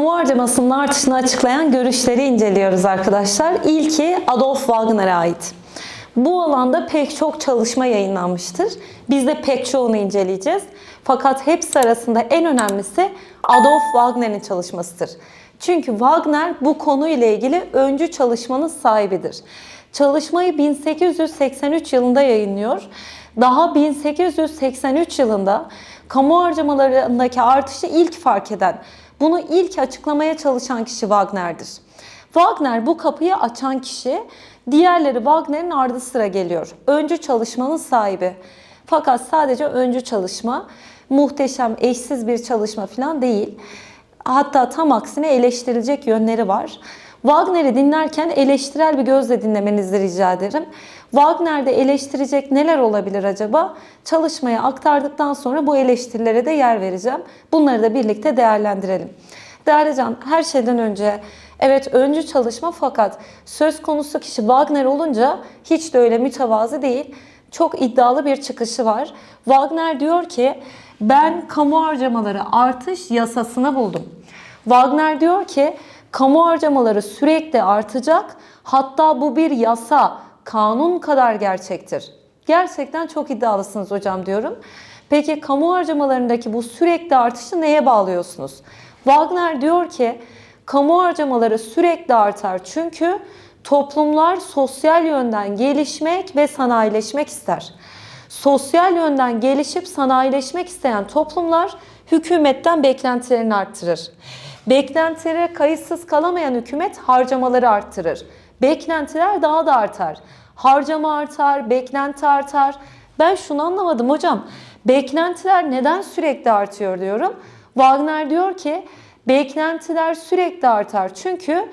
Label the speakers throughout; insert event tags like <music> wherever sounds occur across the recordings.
Speaker 1: kamu harcamasının artışını açıklayan görüşleri inceliyoruz arkadaşlar. İlki Adolf Wagner'e ait. Bu alanda pek çok çalışma yayınlanmıştır. Biz de pek çoğunu inceleyeceğiz. Fakat hepsi arasında en önemlisi Adolf Wagner'in çalışmasıdır. Çünkü Wagner bu konuyla ilgili öncü çalışmanın sahibidir. Çalışmayı 1883 yılında yayınlıyor. Daha 1883 yılında kamu harcamalarındaki artışı ilk fark eden, bunu ilk açıklamaya çalışan kişi Wagner'dir. Wagner bu kapıyı açan kişi, diğerleri Wagner'in ardı sıra geliyor. Öncü çalışmanın sahibi. Fakat sadece öncü çalışma, muhteşem, eşsiz bir çalışma falan değil. Hatta tam aksine eleştirilecek yönleri var. Wagner'i dinlerken eleştirel bir gözle dinlemenizi rica ederim. Wagner'de eleştirecek neler olabilir acaba? Çalışmaya aktardıktan sonra bu eleştirilere de yer vereceğim. Bunları da birlikte değerlendirelim. Değerli Can, her şeyden önce evet öncü çalışma fakat söz konusu kişi Wagner olunca hiç de öyle mütevazı değil. Çok iddialı bir çıkışı var. Wagner diyor ki ben kamu harcamaları artış yasasını buldum. Wagner diyor ki kamu harcamaları sürekli artacak. Hatta bu bir yasa, kanun kadar gerçektir. Gerçekten çok iddialısınız hocam diyorum. Peki kamu harcamalarındaki bu sürekli artışı neye bağlıyorsunuz? Wagner diyor ki kamu harcamaları sürekli artar çünkü toplumlar sosyal yönden gelişmek ve sanayileşmek ister. Sosyal yönden gelişip sanayileşmek isteyen toplumlar hükümetten beklentilerini arttırır. Beklentilere kayıtsız kalamayan hükümet harcamaları arttırır. Beklentiler daha da artar. Harcama artar, beklenti artar. Ben şunu anlamadım hocam. Beklentiler neden sürekli artıyor diyorum. Wagner diyor ki beklentiler sürekli artar. Çünkü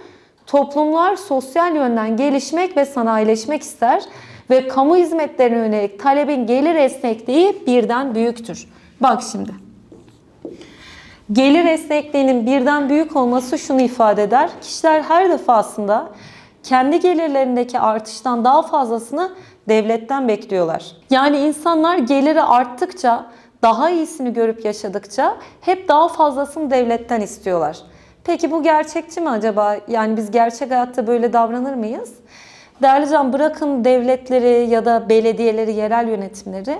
Speaker 1: toplumlar sosyal yönden gelişmek ve sanayileşmek ister ve kamu hizmetlerine yönelik talebin gelir esnekliği birden büyüktür. Bak şimdi. Gelir esnekliğinin birden büyük olması şunu ifade eder. Kişiler her defasında kendi gelirlerindeki artıştan daha fazlasını devletten bekliyorlar. Yani insanlar geliri arttıkça, daha iyisini görüp yaşadıkça hep daha fazlasını devletten istiyorlar. Peki bu gerçekçi mi acaba? Yani biz gerçek hayatta böyle davranır mıyız? Değerli can bırakın devletleri ya da belediyeleri, yerel yönetimleri.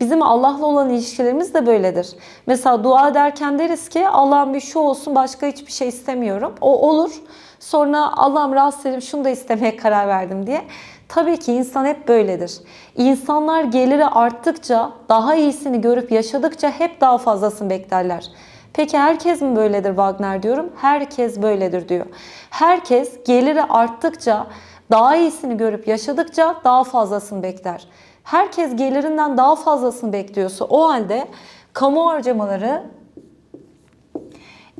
Speaker 1: Bizim Allah'la olan ilişkilerimiz de böyledir. Mesela dua ederken deriz ki Allah'ım bir şu olsun başka hiçbir şey istemiyorum. O olur. Sonra Allah'ım rahatsız edip şunu da istemeye <laughs> karar verdim diye. Tabii ki insan hep böyledir. İnsanlar geliri arttıkça, daha iyisini görüp yaşadıkça hep daha fazlasını beklerler. Peki herkes mi böyledir Wagner diyorum? Herkes böyledir diyor. Herkes geliri arttıkça, daha iyisini görüp yaşadıkça daha fazlasını bekler. Herkes gelirinden daha fazlasını bekliyorsa o halde kamu harcamaları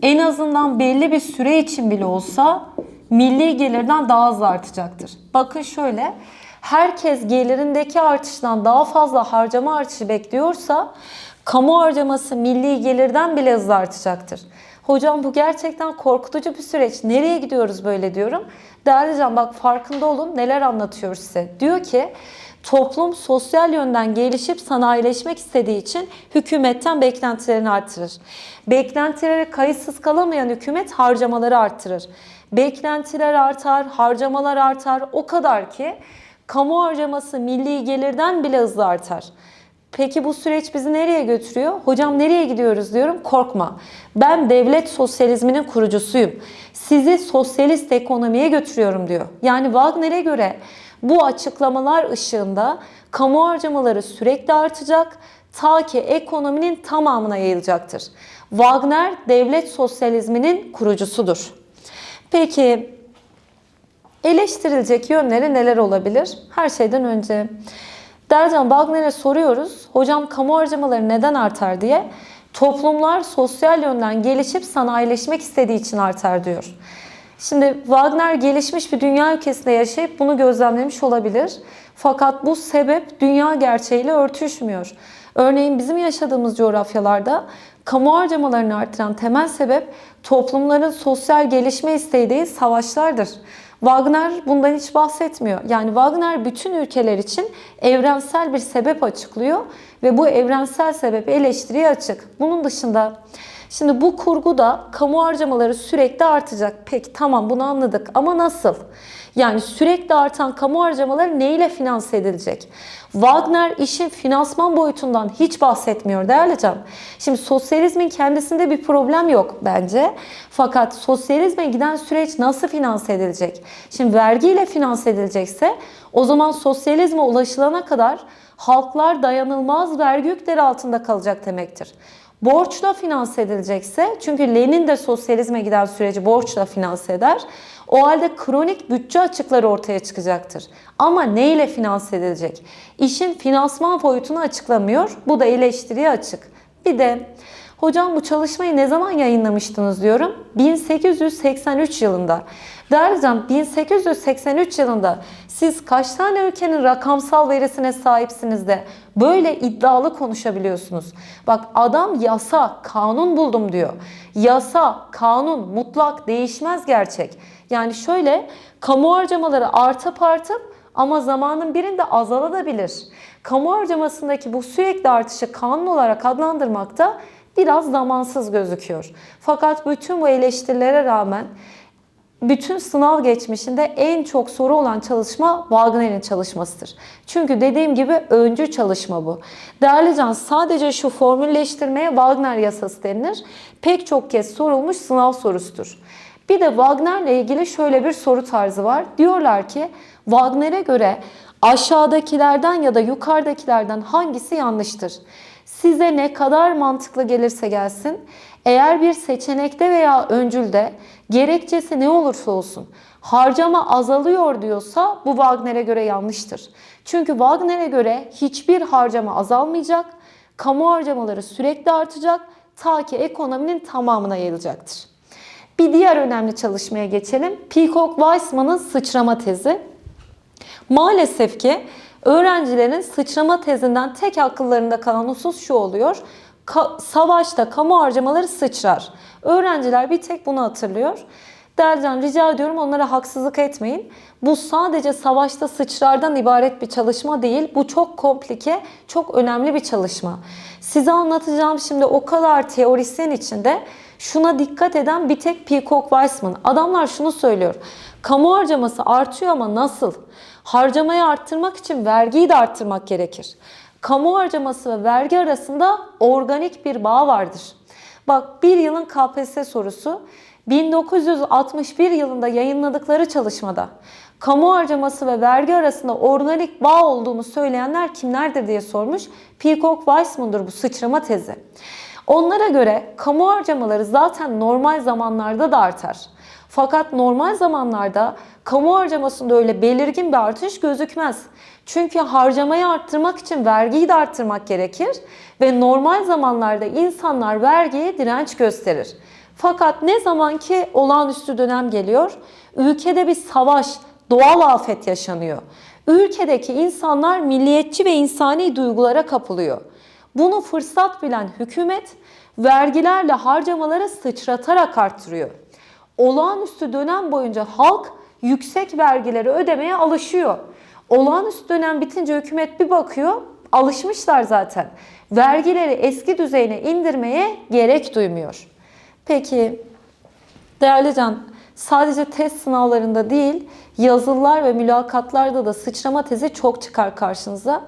Speaker 1: en azından belli bir süre için bile olsa milli gelirden daha hızlı artacaktır. Bakın şöyle, herkes gelirindeki artıştan daha fazla harcama artışı bekliyorsa kamu harcaması milli gelirden bile hızlı artacaktır. Hocam bu gerçekten korkutucu bir süreç. Nereye gidiyoruz böyle diyorum. Değerli can bak farkında olun neler anlatıyor size. Diyor ki toplum sosyal yönden gelişip sanayileşmek istediği için hükümetten beklentilerini artırır. Beklentilere kayıtsız kalamayan hükümet harcamaları artırır. Beklentiler artar, harcamalar artar. O kadar ki kamu harcaması milli gelirden bile hızlı artar. Peki bu süreç bizi nereye götürüyor? Hocam nereye gidiyoruz diyorum. Korkma. Ben devlet sosyalizminin kurucusuyum. Sizi sosyalist ekonomiye götürüyorum diyor. Yani Wagner'e göre bu açıklamalar ışığında kamu harcamaları sürekli artacak ta ki ekonominin tamamına yayılacaktır. Wagner devlet sosyalizminin kurucusudur. Peki eleştirilecek yönleri neler olabilir? Her şeyden önce Dercan Wagner'e soruyoruz. Hocam kamu harcamaları neden artar diye. Toplumlar sosyal yönden gelişip sanayileşmek istediği için artar diyor. Şimdi Wagner gelişmiş bir dünya ülkesinde yaşayıp bunu gözlemlemiş olabilir. Fakat bu sebep dünya gerçeğiyle örtüşmüyor. Örneğin bizim yaşadığımız coğrafyalarda kamu harcamalarını artıran temel sebep toplumların sosyal gelişme isteği değil savaşlardır. Wagner bundan hiç bahsetmiyor. Yani Wagner bütün ülkeler için evrensel bir sebep açıklıyor ve bu evrensel sebep eleştiriye açık. Bunun dışında Şimdi bu kurguda kamu harcamaları sürekli artacak. Peki tamam bunu anladık ama nasıl? Yani sürekli artan kamu harcamaları neyle finanse edilecek? Wagner işin finansman boyutundan hiç bahsetmiyor değerli can. Şimdi sosyalizmin kendisinde bir problem yok bence. Fakat sosyalizme giden süreç nasıl finanse edilecek? Şimdi vergiyle finanse edilecekse o zaman sosyalizme ulaşılana kadar halklar dayanılmaz vergi yükleri altında kalacak demektir. Borçla finanse edilecekse çünkü Lenin de sosyalizme giden süreci borçla finanse eder. O halde kronik bütçe açıkları ortaya çıkacaktır. Ama ne ile finanse edilecek? İşin finansman boyutunu açıklamıyor. Bu da eleştiriye açık. Bir de hocam bu çalışmayı ne zaman yayınlamıştınız diyorum. 1883 yılında. Değerli hocam 1883 yılında siz kaç tane ülkenin rakamsal verisine sahipsiniz de böyle iddialı konuşabiliyorsunuz? Bak adam yasa, kanun buldum diyor. Yasa, kanun mutlak değişmez gerçek. Yani şöyle kamu harcamaları artıp artıp ama zamanın birinde azalabilir. Kamu harcamasındaki bu sürekli artışı kanun olarak adlandırmakta biraz zamansız gözüküyor. Fakat bütün bu eleştirilere rağmen bütün sınav geçmişinde en çok soru olan çalışma Wagner'in çalışmasıdır. Çünkü dediğim gibi öncü çalışma bu. Değerli Can sadece şu formülleştirmeye Wagner yasası denilir. Pek çok kez sorulmuş sınav sorusudur. Bir de Wagner'le ilgili şöyle bir soru tarzı var. Diyorlar ki Wagner'e göre aşağıdakilerden ya da yukarıdakilerden hangisi yanlıştır? Size ne kadar mantıklı gelirse gelsin, eğer bir seçenekte veya öncülde gerekçesi ne olursa olsun harcama azalıyor diyorsa bu Wagner'e göre yanlıştır. Çünkü Wagner'e göre hiçbir harcama azalmayacak, kamu harcamaları sürekli artacak ta ki ekonominin tamamına yayılacaktır. Bir diğer önemli çalışmaya geçelim. Peacock-Weissman'ın sıçrama tezi. Maalesef ki öğrencilerin sıçrama tezinden tek akıllarında kalan husus şu oluyor. Ka- savaşta kamu harcamaları sıçrar. Öğrenciler bir tek bunu hatırlıyor. Dercan rica ediyorum onlara haksızlık etmeyin. Bu sadece savaşta sıçrardan ibaret bir çalışma değil. Bu çok komplike, çok önemli bir çalışma. Size anlatacağım şimdi o kadar teorisyen içinde şuna dikkat eden bir tek Peacock-Weissman. Adamlar şunu söylüyor. Kamu harcaması artıyor ama nasıl? Harcamayı arttırmak için vergiyi de arttırmak gerekir. Kamu harcaması ve vergi arasında organik bir bağ vardır. Bak bir yılın KPSS sorusu 1961 yılında yayınladıkları çalışmada kamu harcaması ve vergi arasında organik bağ olduğunu söyleyenler kimlerdir diye sormuş. Peacock-Weissman'dır bu sıçrama tezi. Onlara göre kamu harcamaları zaten normal zamanlarda da artar. Fakat normal zamanlarda kamu harcamasında öyle belirgin bir artış gözükmez. Çünkü harcamayı arttırmak için vergiyi de arttırmak gerekir ve normal zamanlarda insanlar vergiye direnç gösterir. Fakat ne zaman ki olağanüstü dönem geliyor, ülkede bir savaş, doğal afet yaşanıyor. Ülkedeki insanlar milliyetçi ve insani duygulara kapılıyor. Bunu fırsat bilen hükümet vergilerle harcamaları sıçratarak arttırıyor. Olağanüstü dönem boyunca halk yüksek vergileri ödemeye alışıyor. Olağanüstü dönem bitince hükümet bir bakıyor, alışmışlar zaten. Vergileri eski düzeyine indirmeye gerek duymuyor. Peki değerli Can, sadece test sınavlarında değil, yazılılar ve mülakatlarda da sıçrama tezi çok çıkar karşınıza.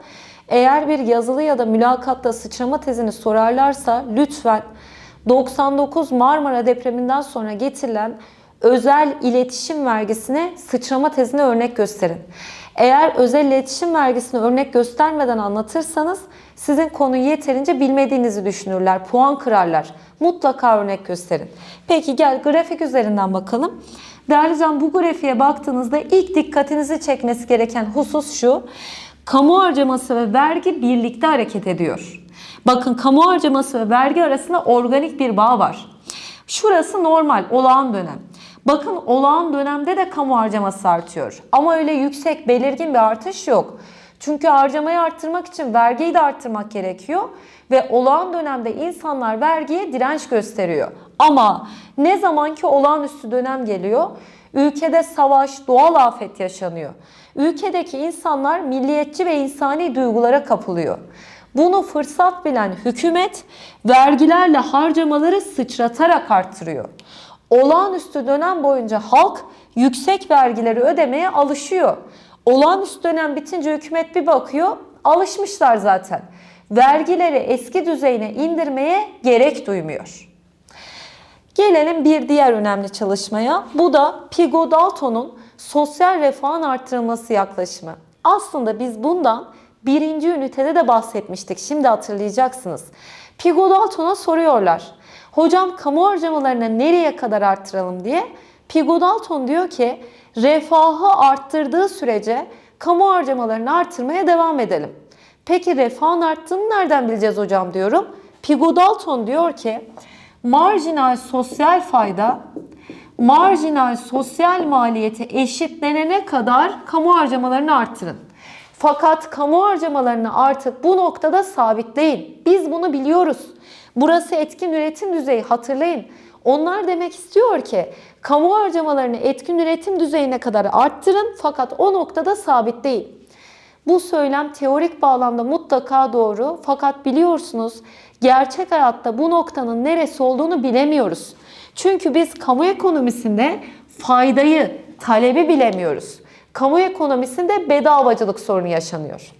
Speaker 1: Eğer bir yazılı ya da mülakatta sıçrama tezini sorarlarsa lütfen 99 Marmara depreminden sonra getirilen özel iletişim vergisine sıçrama tezine örnek gösterin. Eğer özel iletişim vergisini örnek göstermeden anlatırsanız sizin konuyu yeterince bilmediğinizi düşünürler, puan kırarlar. Mutlaka örnek gösterin. Peki gel grafik üzerinden bakalım. Değerli can bu grafiğe baktığınızda ilk dikkatinizi çekmesi gereken husus şu. Kamu harcaması ve vergi birlikte hareket ediyor. Bakın kamu harcaması ve vergi arasında organik bir bağ var. Şurası normal, olağan dönem. Bakın olağan dönemde de kamu harcaması artıyor. Ama öyle yüksek, belirgin bir artış yok. Çünkü harcamayı arttırmak için vergiyi de arttırmak gerekiyor. Ve olağan dönemde insanlar vergiye direnç gösteriyor. Ama ne zaman ki olağanüstü dönem geliyor, ülkede savaş, doğal afet yaşanıyor. Ülkedeki insanlar milliyetçi ve insani duygulara kapılıyor. Bunu fırsat bilen hükümet vergilerle harcamaları sıçratarak arttırıyor. Olağanüstü dönem boyunca halk yüksek vergileri ödemeye alışıyor. Olağanüstü dönem bitince hükümet bir bakıyor, alışmışlar zaten. Vergileri eski düzeyine indirmeye gerek duymuyor. Gelelim bir diğer önemli çalışmaya. Bu da Pigo Dalton'un sosyal refahın artırılması yaklaşımı. Aslında biz bundan birinci ünitede de bahsetmiştik. Şimdi hatırlayacaksınız. Pigo Dalton'a soruyorlar. Hocam kamu harcamalarını nereye kadar arttıralım diye. Pigo Dalton diyor ki refahı arttırdığı sürece kamu harcamalarını artırmaya devam edelim. Peki refahın arttığını nereden bileceğiz hocam diyorum. Pigo Dalton diyor ki marjinal sosyal fayda marjinal sosyal maliyeti eşitlenene kadar kamu harcamalarını arttırın. Fakat kamu harcamalarını artık bu noktada sabitleyin. Biz bunu biliyoruz. Burası etkin üretim düzeyi hatırlayın. Onlar demek istiyor ki kamu harcamalarını etkin üretim düzeyine kadar arttırın fakat o noktada sabitleyin. Bu söylem teorik bağlamda mutlaka doğru fakat biliyorsunuz gerçek hayatta bu noktanın neresi olduğunu bilemiyoruz. Çünkü biz kamu ekonomisinde faydayı, talebi bilemiyoruz. Kamu ekonomisinde bedavacılık sorunu yaşanıyor.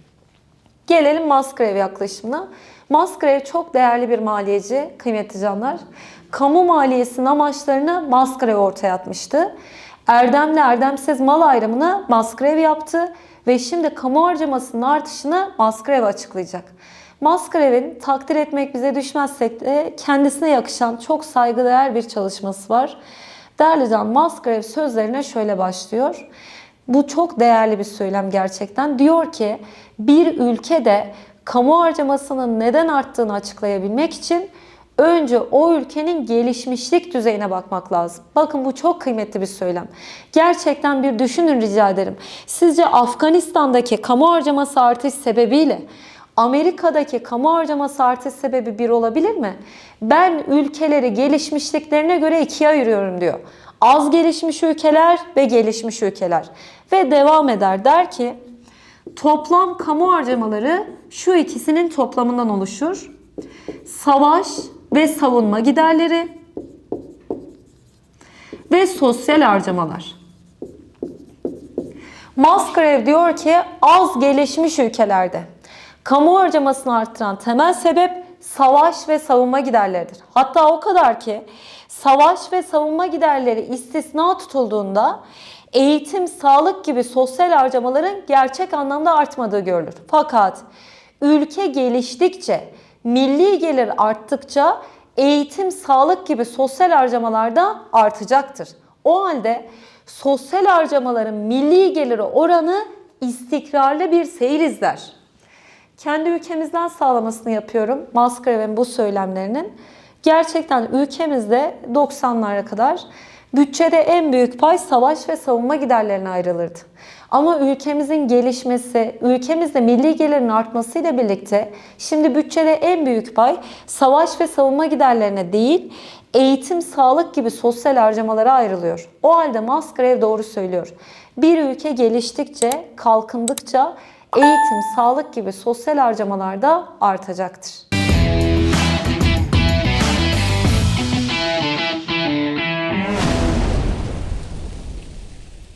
Speaker 1: Gelelim Musgrave yaklaşımına. Musgrave çok değerli bir maliyeci kıymetli canlar. Kamu maliyesinin amaçlarını Musgrave ortaya atmıştı. Erdemli erdemsiz mal ayrımını Musgrave yaptı ve şimdi kamu harcamasının artışını Musgrave açıklayacak. Musgrave'in takdir etmek bize düşmezsek de kendisine yakışan çok saygıdeğer bir çalışması var. Değerli Can Musgrave sözlerine şöyle başlıyor. Bu çok değerli bir söylem gerçekten. Diyor ki bir ülkede kamu harcamasının neden arttığını açıklayabilmek için önce o ülkenin gelişmişlik düzeyine bakmak lazım. Bakın bu çok kıymetli bir söylem. Gerçekten bir düşünün rica ederim. Sizce Afganistan'daki kamu harcaması artış sebebiyle Amerika'daki kamu harcaması artış sebebi bir olabilir mi? Ben ülkeleri gelişmişliklerine göre ikiye ayırıyorum diyor. Az gelişmiş ülkeler ve gelişmiş ülkeler. Ve devam eder der ki toplam kamu harcamaları şu ikisinin toplamından oluşur. Savaş ve savunma giderleri ve sosyal harcamalar. Musgrave diyor ki az gelişmiş ülkelerde kamu harcamasını arttıran temel sebep savaş ve savunma giderleridir. Hatta o kadar ki savaş ve savunma giderleri istisna tutulduğunda eğitim, sağlık gibi sosyal harcamaların gerçek anlamda artmadığı görülür. Fakat ülke geliştikçe, milli gelir arttıkça eğitim, sağlık gibi sosyal harcamalar da artacaktır. O halde sosyal harcamaların milli geliri oranı istikrarlı bir seyir izler. Kendi ülkemizden sağlamasını yapıyorum Musgrave'in bu söylemlerinin. Gerçekten ülkemizde 90'lara kadar bütçede en büyük pay savaş ve savunma giderlerine ayrılırdı. Ama ülkemizin gelişmesi, ülkemizde milli gelirin artmasıyla birlikte şimdi bütçede en büyük pay savaş ve savunma giderlerine değil, eğitim, sağlık gibi sosyal harcamalara ayrılıyor. O halde Musgrave doğru söylüyor. Bir ülke geliştikçe, kalkındıkça eğitim, sağlık gibi sosyal harcamalar da artacaktır.